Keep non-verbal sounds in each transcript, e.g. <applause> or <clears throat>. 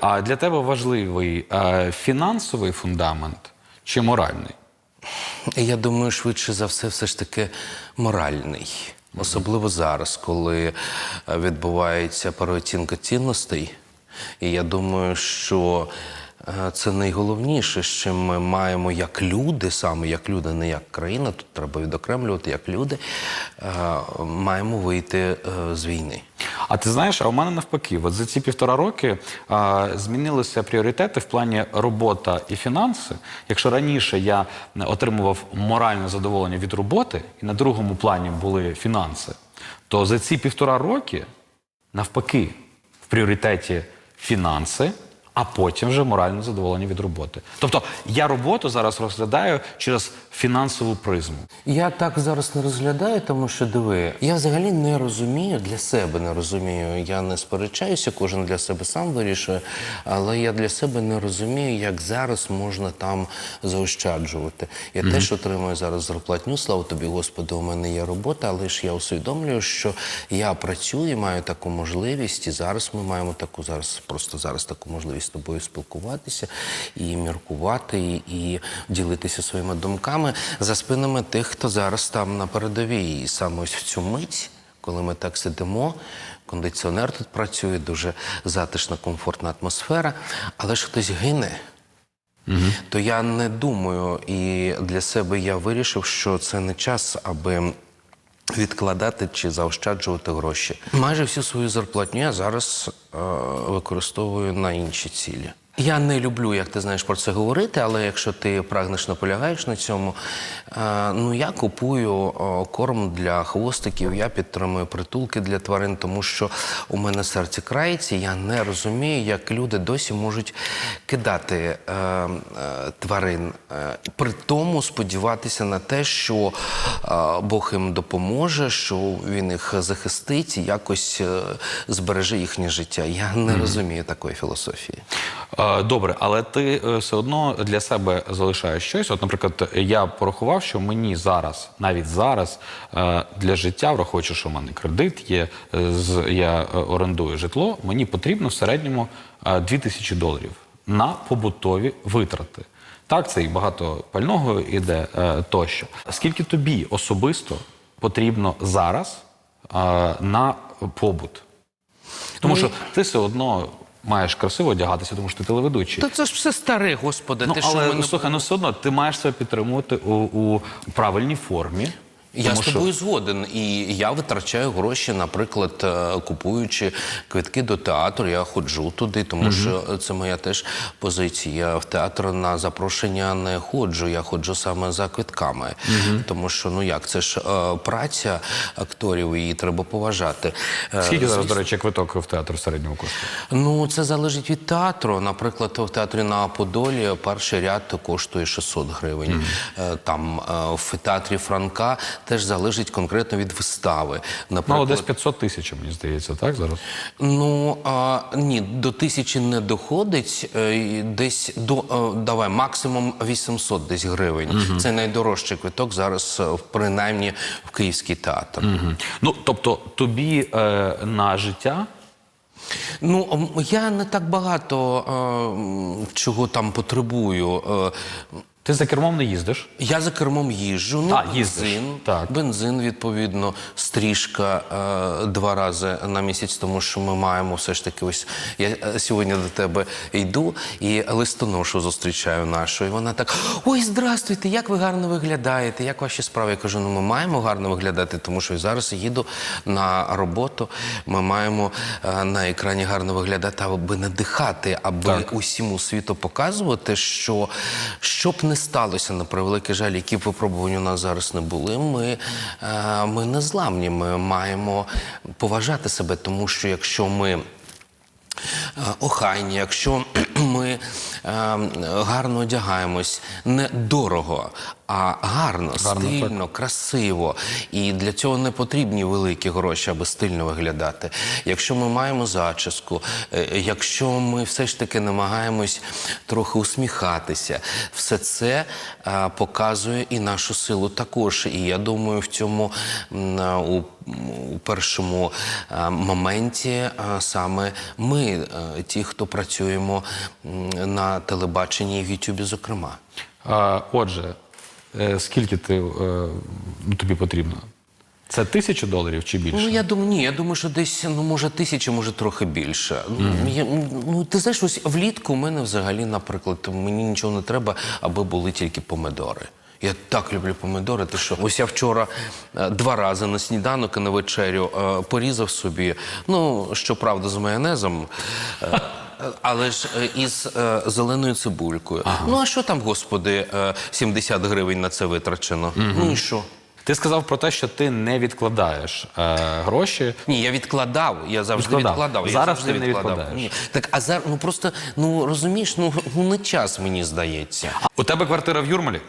А для тебе важливий а, фінансовий фундамент чи моральний? Я думаю, швидше за все, все ж таки моральний. Особливо зараз, коли е, відбувається переоцінка цінностей. І я думаю, що е, це найголовніше, чим ми маємо як люди, саме як люди, не як країна, тут треба відокремлювати, як люди, е, маємо вийти е, з війни. А ти знаєш, а у мене навпаки, от за ці півтора роки а, змінилися пріоритети в плані робота і фінанси. Якщо раніше я отримував моральне задоволення від роботи, і на другому плані були фінанси, то за ці півтора роки навпаки в пріоритеті фінанси. А потім вже моральне задоволення від роботи. Тобто я роботу зараз розглядаю через фінансову призму. Я так зараз не розглядаю, тому що диви, я взагалі не розумію для себе не розумію. Я не сперечаюся, кожен для себе сам вирішує, але я для себе не розумію, як зараз можна там заощаджувати. Я теж отримую зараз зарплатню, слава тобі, Господи, у мене є робота, але ж я усвідомлюю, що я працюю, маю таку можливість, і зараз ми маємо таку зараз, просто зараз таку можливість з тобою спілкуватися і міркувати, і, ділитися своїми думками за спинами тих, хто зараз там на передовій. І саме ось в цю мить, коли ми так сидимо, кондиціонер тут працює, дуже затишна, комфортна атмосфера, але ж хтось гине. То я не думаю, і для себе я вирішив, що це не час, аби відкладати чи заощаджувати гроші. Майже всю свою зарплатню я зараз використовую на інші цілі. Я не люблю, як ти знаєш, про це говорити, але якщо ти прагнеш наполягаєш на цьому, е, ну я купую корм для хвостиків, я підтримую притулки для тварин, тому що у мене серце крається. Я не розумію, як люди досі можуть кидати е, е, тварин, при тому сподіватися на те, що е, Бог їм допоможе, що він їх захистить і якось збереже їхнє життя. Я не розумію такої філософії. Е, Добре, але ти е, все одно для себе залишаєш щось. От, наприклад, я порахував, що мені зараз, навіть зараз, е, для життя, враховуючи, що в мене кредит є, я орендую житло, мені потрібно в середньому 2 тисячі доларів на побутові витрати. Так, це і багато пального іде тощо. Скільки тобі особисто потрібно зараз на побут? Тому що ти все одно маєш красиво одягатися, тому що ти телеведучий. Та це ж все старе, господи. Ну, ти що але мене... слухай, ну все одно ти маєш себе підтримувати у, у правильній формі. Я тому з тобою згоден, і я витрачаю гроші, наприклад, е, купуючи квитки до театру. Я ходжу туди, тому що це моя теж позиція. Я в театр на запрошення не ходжу. Я ходжу саме за квитками, тому що ну як це ж е, праця акторів, її треба поважати. Е, Скільки зараз, до речі, квиток в театр середнього коштує? Ну, це залежить від театру. Наприклад, в театрі на Подолі перший ряд коштує 600 гривень. Е, Там в театрі Франка теж залежить конкретно від вистави. Ну, Наприклад, десь 500 тисяч, мені здається, так зараз? Ну а, ні, до тисячі не доходить. е, Десь до е, давай максимум 800 десь гривень. Це найдорожчий квиток зараз, е, принаймні в Київський театр. Мгм. Ну, тобто, тобі е, на життя Ну я не так багато е, чого там потребую. Е, ти за кермом не їздиш. Я за кермом їжджу. Ну, А, їздиш, бензин, так. бензин, відповідно, стрижка е, два рази на місяць, тому що ми маємо все ж таки ось я е, сьогодні до тебе йду і листоношу зустрічаю нашу. І вона так: ой, здрастуйте, як ви гарно виглядаєте, як ваші справи? Я кажу, ну ми маємо гарно виглядати, тому що зараз їду на роботу. Ми маємо е, на екрані гарно виглядати, аби надихати, аби Так. усьому світу показувати, що щоб не сталося на превеликий жаль, які випробування у нас зараз не були, ми, е, ми не зламні. Ми маємо поважати себе, тому що якщо ми. е, Охайні, якщо <clears throat> ми е, гарно одягаємось недорого, а гарно, Гарно, стильно, красиво. І для цього не потрібні великі гроші, аби стильно виглядати. Якщо ми маємо зачіску, е, якщо ми все ж таки намагаємось трохи усміхатися, все це е, показує і нашу силу також. І я думаю, в цьому е, у, у першому моменті саме ми, ті, хто працюємо на телебаченні і в Ютубі, зокрема. А, отже, скільки ти, е, ну, тобі потрібно? Це тисячу доларів чи більше? Ну я думаю, ні, я думаю, що десь ну може тисяча, може трохи більше. Ну, я, ну ти знаєш, ось влітку у мене взагалі, наприклад, мені нічого не треба, аби були тільки помидори. Я так люблю помидори. Ти що? Ось я вчора е, два рази на сніданок і на вечерю е, порізав собі. Ну щоправда, з майонезом. Е, Але ж е, із е, зеленою цибулькою. Ну а що там, господи, е, 70 гривень на це витрачено? Ну і що? Ти сказав про те, що ти не відкладаєш е, гроші. Ні, я відкладав. Я завжди Відкладав. відкладав. Я завжди ти не відкладав. відкладаєш. Ні. Так, а зараз, ну просто, ну розумієш, ну, ну не час, мені здається. У тебе квартира в Юрмалі?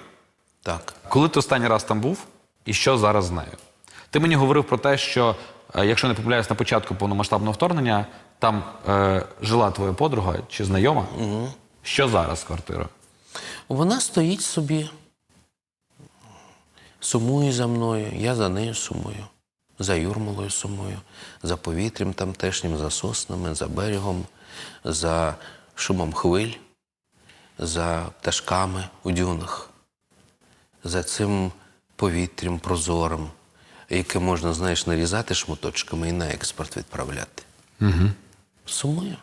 Так. Коли ти останній раз там був, і що зараз з нею? Ти мені говорив про те, що якщо не помиляюсь на початку повномасштабного вторгнення, там е, жила твоя подруга чи знайома. Угу. Що зараз з квартирою? Вона стоїть собі, сумує за мною, я за нею сумую, за Юрмалою сумую, за повітрям тамтешнім, за соснами, за берегом, за шумом хвиль, за пташками у дюнах, за цим повітрям прозорим, яке можна, знаєш, нарізати шматочками і на експорт відправляти. Угу. Сумую.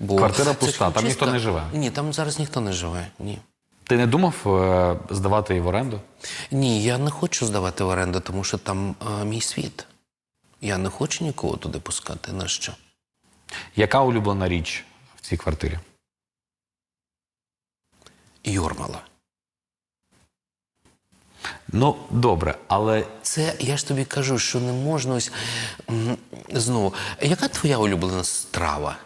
Бо Квартира пуста, там ніхто не живе? Ні, там зараз ніхто не живе. Ні. Ти не думав е, здавати її в оренду? Ні, я не хочу здавати в оренду, тому що там а, мій світ. Я не хочу нікого туди пускати. На що? Яка улюблена річ в цій квартирі? Юрмала. Ну, добре, але Це я ж тобі кажу, що не можна ось м, знову. Яка твоя улюблена страва?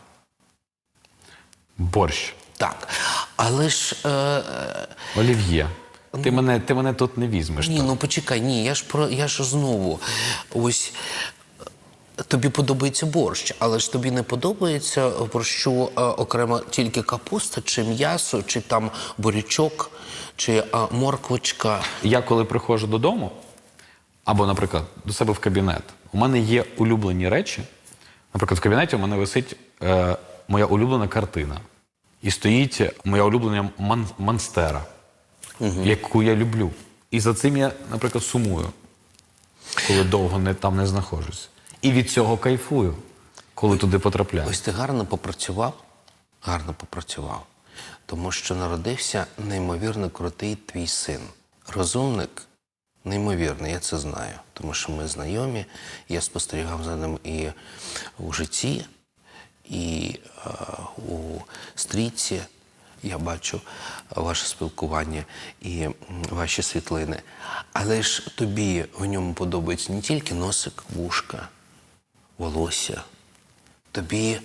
борщ, Так. Але ж. Е, е, олів'є. Ти мене, ти мене тут не візьмеш. ні, так. ну почекай, ні, я ж про я ж знову. Ось тобі подобається борщ, але ж тобі не подобається борщу е, окремо тільки капуста, чи м'ясо, чи там бурячок, чи е, морквочка. Я коли приходжу додому, або, наприклад, до себе в кабінет, у мене є улюблені речі. Наприклад, в кабінеті у мене висить е, моя улюблена картина. І стоїть моя улюблена ман- монстера, яку я люблю. І за цим я, наприклад, сумую, коли довго не, там не знаходжусь. І від цього кайфую, коли туди потрапляю. Ось ти гарно попрацював, гарно попрацював, тому що народився неймовірно крутий твій син. Розумник, неймовірний, я це знаю, тому що ми знайомі, я спостерігав за ним і у житті, і е, у стрічці. Я бачу ваше спілкування і ваші світлини. Але ж тобі в ньому подобається не тільки носик, вушка, волосся, Тобі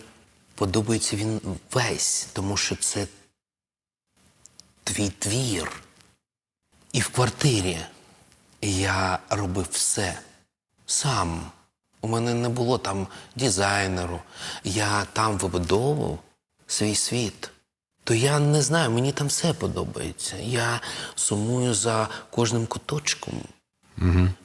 подобається він весь, тому що це твій твір. І в квартирі я робив все сам. У мене не було там дизайнеру. Я там вибудовував свій світ. То я не знаю, мені там все подобається. Я сумую за кожним куточком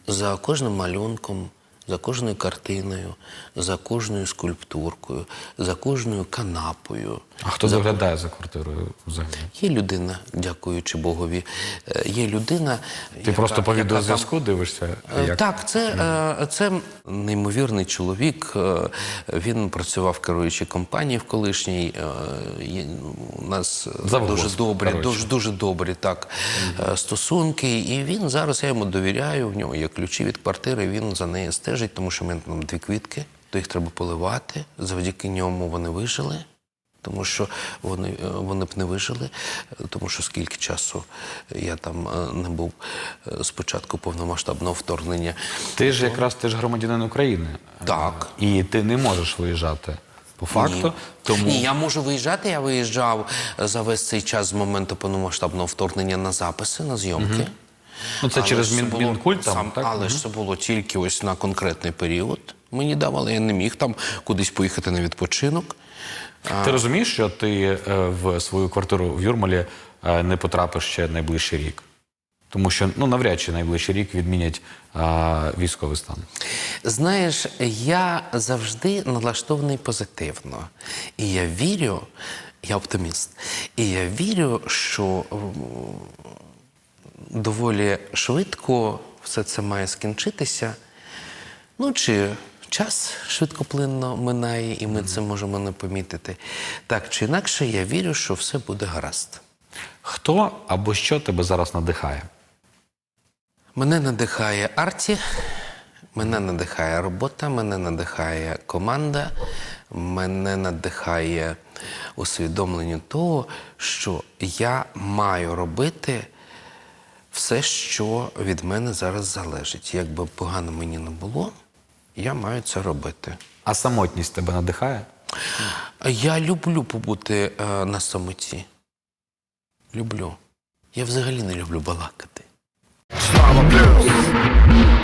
за кожним малюнком, за кожною картиною, за кожною скульптуркою, за кожною канапою. А хто доглядає за квартирою взагалі? Є людина, дякуючи Богові, е, є людина. Ти просто по яка відеозв'язку дивишся? Е, Як? Так, це, е, це неймовірний чоловік. Він працював в керуючій компанії в колишній. е, У нас е, дуже добрі, коротше. дуже, дуже добрі так, стосунки. І він зараз я йому довіряю. В нього є ключі від квартири. Він за нею стежить, тому що в мене там дві квітки, то їх треба поливати. Завдяки ньому вони вижили. Тому що вони, е, вони б не вижили, тому що скільки часу я там е, не був е, з початку повномасштабного вторгнення. Ти ж якраз ти ж громадянин України. Так. І ти не можеш виїжджати по факту. Ні. Тому Ні, я можу виїжджати. Я виїжджав за весь цей час з моменту повномасштабного вторгнення на записи, на зйомки. Ну, це Але через це було Мінкульт там, сам- так? Але ж це було тільки ось на конкретний період. Мені давали, я не міг там кудись поїхати на відпочинок. Ти розумієш, що ти е, в свою квартиру в Юрмалі е, не потрапиш ще найближчий рік? Тому що ну навряд чи найближчий рік відмінять а, військовий стан. Знаєш, я завжди налаштований позитивно. І я вірю, я оптиміст, і я вірю, що доволі швидко все це має скінчитися. Ну, чи час швидкоплинно минає, і ми це можемо не помітити. Так чи інакше, я вірю, що все буде гаразд. Хто або що тебе зараз надихає? Мене надихає арті, мене надихає робота, мене надихає команда, мене надихає усвідомлення того, що я маю робити все, що від мене зараз залежить. Як би погано мені не було, я маю це робити. А самотність тебе надихає? Я люблю побути е, на самоті. Люблю. Я взагалі не люблю балакати.